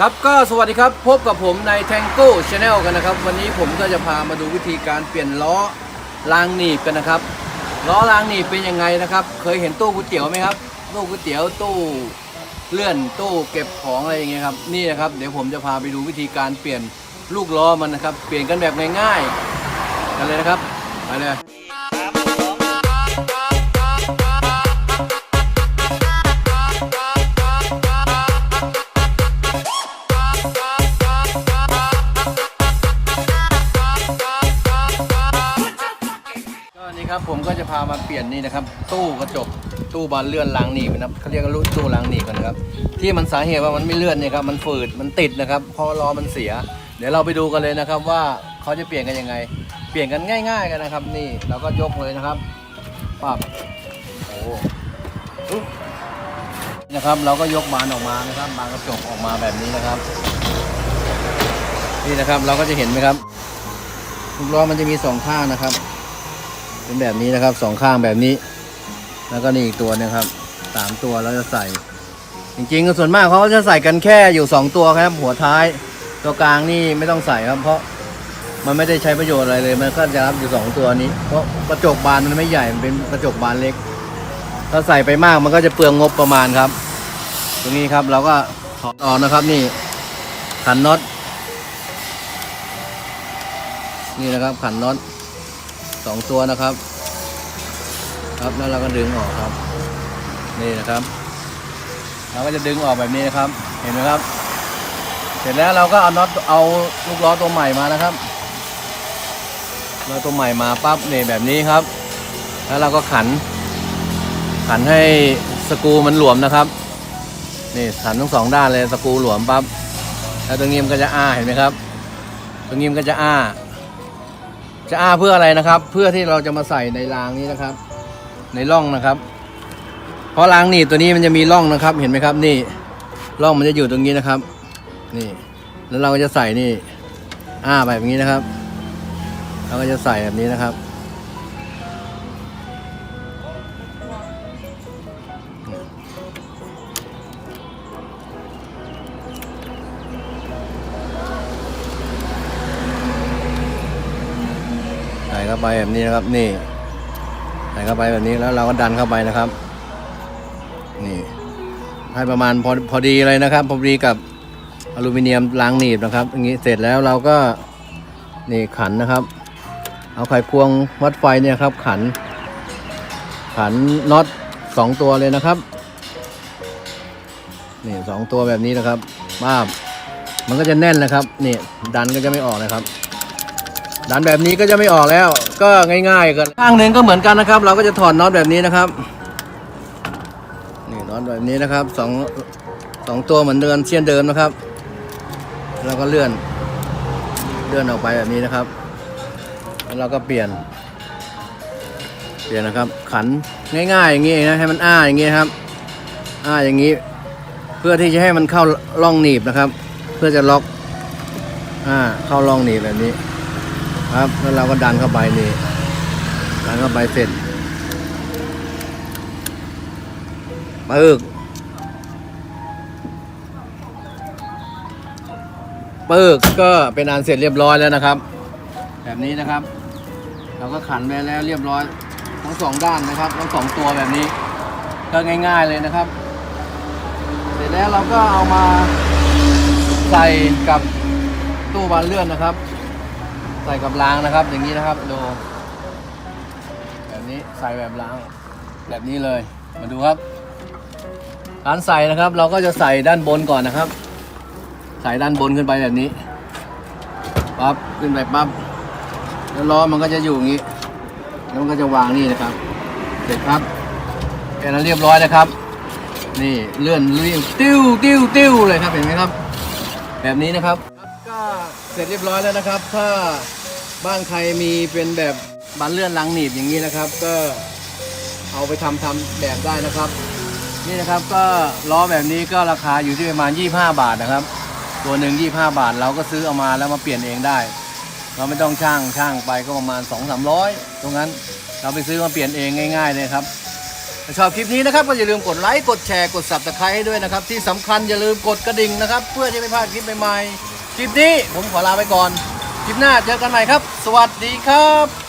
ครับก็สวัสดีครับ พบกับผมใน Tango Channel กันนะครับ วันนี้ผมก็จะพามาดูวิธีการเปลี่ยนล้อรางหนีบกันนะครับล้อรางหนีบเป็นยังไงนะครับ เคยเห็นตู้ก๋วยเตี๋ยวไหมครับตู้ก๋วยเตี๋ยวตู้เลื่อนตู้เก็บของอะไรอย่างเงี้ยครับนี่นะครับเดี๋ยวผมจะพาไปดูวิธีการเปลี่ยนลูกล้อมันนะครับ เปลี่ยนกันแบบง่ายๆกันเลยนะครับไปเลย ก็จะพามาเปลี่ยนนี่นะครับ ตู้กระจกตู้บานเลื่อนล้างหนีบนะครับเขาเรียกว่าตู้ล้างหนีบกันนะครับที่มันสาเหตุว่ามันไม่เลื่อนเนี่ยครับมันฝืดมันติดนะครับพราะล้อมันเสีย เดี๋ยวเราไปดูกันเลยนะครับว่าเขาจะเปลี่ยนกันยังไง เปลี่ยนกันง่าย ๆ กันนะครับ นี่เราก็ยกเลยนะครับปับโอ้นะครับเราก็ยกบานออกมานะครับบานกระจกออกมาแบบนี้นะครับนี่นะครับเราก็จะเห็นไหมครับลูกล้อมันจะมีสองข้างนะครับ เป็นแบบนี้นะครับสองข้างแบบนี้ แล้วก็นี่อีกตัวนึงครับสามตัวเราจะใส่ จริงๆก็ส่วนมากเขาก็จะใส่กันแค่อยู่สองตัวครับ หัวท้าย ตัวกลางนี่ไม่ต้องใส่ครับ เพราะมันไม่ได้ใช้ประโยชน์อะไรเลย มันก็จะรับอยู่สองตัวนี้ เพราะกระจกบานมันไม่ใหญ่มันเป็นกระจกบานเล็ก ถ้าใส่ไปมากมันก็จะเปลืองงบประมาณครับ ตรงนี้ครับเราก็ถอดออกนะครับนี่ขันน็อตนี่นะครับขันน็อต สองตัวนะครับ ครับแล้วเราก็ดึงออกครับ นี่นะครับ เราก็จะดึงออกแบบนี้นะครับ เห็นไหมครับ เสร็จแล้วเราก็เอาน็อตเอาลูกล้อตัวใหม่มานะครับล้อตัวใหม่มาปั๊บนี่แบบนี้ครับ แล้วเราก็ขัน ขันให้สกูมันหลวมนะครับนี่ขันทั้งสองด้านเลยสกูหลวมปั๊บแล้วตรงนี้มันก็จะอ้าเห็นไหมครับ ตรงนี้มันก็จะอ้า จะอ้าเพื่ออะไรนะครับ เพื่อที่เราจะมาใส่ในรางนี้นะครับ ในร่องนะครับ เพราะรางหนีบตัวนี้มันจะมีร่องนะครับ เห็นไหมครับ นี่ร่องมันจะอยู่ตรงนี้นะครับ นี่ แล้วเราก็จะใส่นี่ อ้าแบบนี้นะครับ เราก็จะใส่แบบนี้นะครับ เข้าไปแบบนี้นะครับ นี่ ใส่เข้าไปแบบนี้แล้วเราก็ดันเข้าไปนะครับ นี่ให้ประมาณพอพอดีเลยนะครับ พอดีกับอลูมิเนียมล้างหนีบนะครับอย่างนี้เสร็จแล้วเราก็นี่ขันนะครับ เอาไขควงวัดไฟเนี่ยครับ ขัน ขันน็อตสองตัวเลยนะครับนี่สองตัวแบบนี้นะครับบ้ามันก็จะแน่นนะครับนี่ดันก็จะไม่ออกนะครับ ดันแบบนี้ก็จะไม่ออกแล้ว ก็ง่ายๆกันข้างหนึ่งก็เหมือนกันนะครับ เราก็จะถอดน็อตแบบนี้นะครับนี่น็อตแบบนี้นะครับสองสองตัวเหมือนเดิมเช่นเดิมนะครับ แล้วก็เลื่อน เลื่อนออกไปแบบนี้นะครับ แล้วเราก็เปลี่ยน เปลี่ยนนะครับ ขันง่ายๆอย่างนี้นะให้มันอ้าอย่างนี้ครับ อ้าอย่างนี้ เพื่อที่จะให้มันเข้าร่องหนีบนะครับ เพื่อจะล็อกอ่าเข้าร่องหนีบแบบนี้ ครับแล้วเราก็ดันเข้าไปนี่ดันเข้าไปเสร็จปึกปึกก็เป็นอันเสร็จเรียบร้อยแล้วนะครับ แบบนี้นะครับ เราก็ขันไปแล้วเรียบร้อย ทั้งสองด้านนะครับทั้งสองตัวแบบนี้ ก็ง่าย ๆเลยนะครับ เสร็จแล้วเราก็เอามาใส่กับตู้บานเลื่อนนะครับ ใส่กับรางนะครับ อย่างนี้นะครับดูแบบนี้ใส่แบบราง แบบนี้เลย มาดูครับการใส่นะครับ เราก็จะใส่ด้านบนก่อนนะครับ ใส่ด้านบนขึ้นไปแบบนี้ปั๊บขึ้นไปปั๊บแล้วล้อมันก็จะอยู่อย่างนี้ แล้วมันก็จะวางนี่นะครับเสร็จครับแค่นั้นเรียบร้อยนะครับ นี่เลื่อนเลื่อนติ้วติ้วติ้วเลยครับเห็นไหมครับ แบบนี้นะครับ เสร็จเรียบร้อยแล้วนะครับ ถ้าบ้านใครมีเป็นแบบบานเลื่อนลังหนีบอย่างนี้นะครับ ก็เอาไปทำทำแบบได้นะครับ นี่นะครับก็ล้อแบบนี้ก็ราคาอยู่ที่ประมาณ 25 บาทนะครับ ตัวหนึ่ง25 บาทเราก็ซื้อเอามาแล้วมาเปลี่ยนเองได้ เราไม่ต้องช่างช่างไปก็ประมาณ 2 3 0 0 ตรงนั้นเราไปซื้อมาเปลี่ยนเองง่าย ๆ เลยครับถ้าชอบคลิปนี้นะครับก็อย่าลืมกดไลค์กดแชร์กด subscribe ให้ด้วยนะครับ ที่สำคัญอย่าลืมกดกระดิ่งนะครับ เพื่อจะไม่พลาดคลิปใหม่ๆ คลิปนี้ผมขอลาไปก่อน คลิปหน้าเจอกันใหม่ครับ สวัสดีครับ